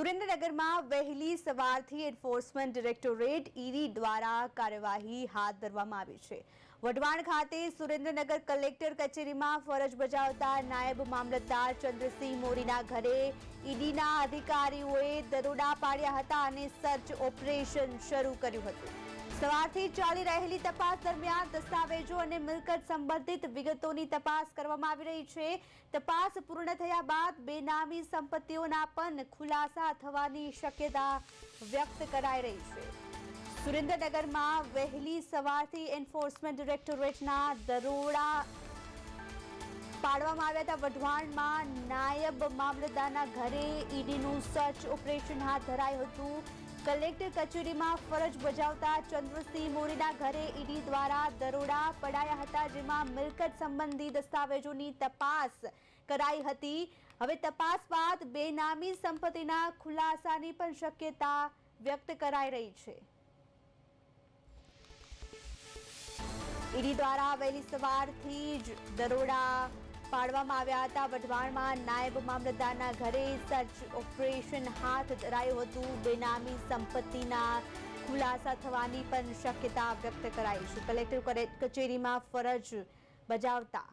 સુરેન્દ્રનગરમાં વહેલી સવારથી એન્ફોર્સમેન્ટ ડિરેક્ટોરેટ ઈડી દ્વારા કાર્યવાહી હાથ ધરવામાં આવી છે. વઢવાણ ખાતે સુરેન્દ્રનગર કલેક્ટર કચેરીમાં ફરજ બજાવતા નાયબ મામલતદાર ચંદ્રસિંહ મોરીના ઘરે ઈડીના અધિકારીઓએ દરોડા પાડ્યા હતા અને સર્ચ ઓપરેશન શરૂ કર્યું હતું. સવારથી ચાલી રહેલી તપાસ દરમિયાન દસ્તાવેજો અને મિલકત સંબંધિત વિગતોની તપાસ કરવામાં આવી રહી છે. તપાસ પૂર્ણ થયા બાદ બેનામી સંપત્તિઓના પણ ખુલાસા થવાની શક્યતા વ્યક્ત કરાઈ રહી છે. સુરેન્દ્રનગરમાં વહેલી સવારથી એન્ફોર્સમેન્ટ ડિરેક્ટોરેટના દરોડા પાડવામાં આવ્યા હતા. વઢવાણમાં નાયબ મામલતદારના ઘરે ઈડીનું સર્ચ ઓપરેશન હાથ ધરાયું હતું. કલેક્ટર કચેરીમાં ફરજ બજાવતા ચંદ્રસિંહ મોરીના ઘરે ઈડી દ્વારા દરોડા પડાયા હતા, જેમાં મિલકત સંબંધી દસ્તાવેજોની તપાસ કરાઈ હતી. હવે તપાસ બાદ બેનામી સંપત્તિના ખુલાસાની પણ શક્યતા વ્યક્ત કરાઈ રહી છે. ઈડી દ્વારા વહેલી સવારથી જ દરોડા પાડવામાં આવ્યા હતા. વઢવાણમાં નાયબ મામલતદારના ઘરે સર્ચ ઓપરેશન હાથ ધરાયું હતું. બેનામી સંપત્તિના ખુલાસા થવાની પણ શક્યતા વ્યક્ત કરાઈ છે. કલેક્ટર કચેરીમાં ફરજ બજાવતા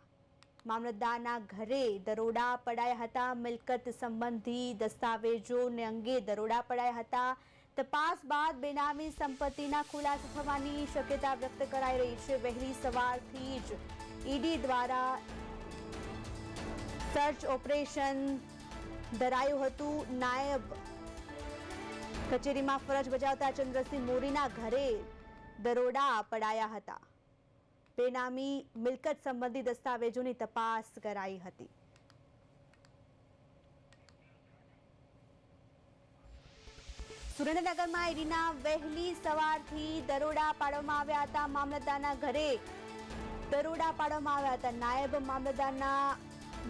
મામલતદારના ઘરે દરોડા પડાયા હતા. મિલકત સંબંધી દસ્તાવેજોને અંગે દરોડા પડાયા હતા. તપાસ બાદ બેનામી સંપત્તિના ખુલાસા થવાની શક્યતા વ્યક્ત કરાઈ રહી છે. વહેલી સવારથી જ ઈડી દ્વારા સર્ચ ઓપરેશન ધરાયું હતું નાયબ કચેરીમાં ફરજ બજાવતા ચંદ્રસિંહ મોરીના ઘરે દરોડા પડાયા હતા. બેનામી મિલકત સંબંધી દસ્તાવેજોની તપાસ કરાઈ હતી. સુરેન્દ્રનગરમાં ઈડીના વહેલી સવારથી દરોડા પાડવામાં આવ્યા હતા. મામલતદારના ઘરે દરોડા પાડવામાં આવ્યા હતા. નાયબ મામલતદારના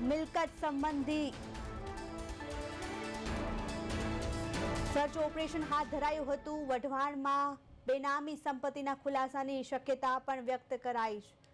મિલકત સંબંધી. સર્ચ ઓપરેશન હાથ ધરાયું હતું. વઢવાણમાં બેનામી સંપત્તિના ખુલાસાની શક્યતા પણ વ્યક્ત કરાઈ છે.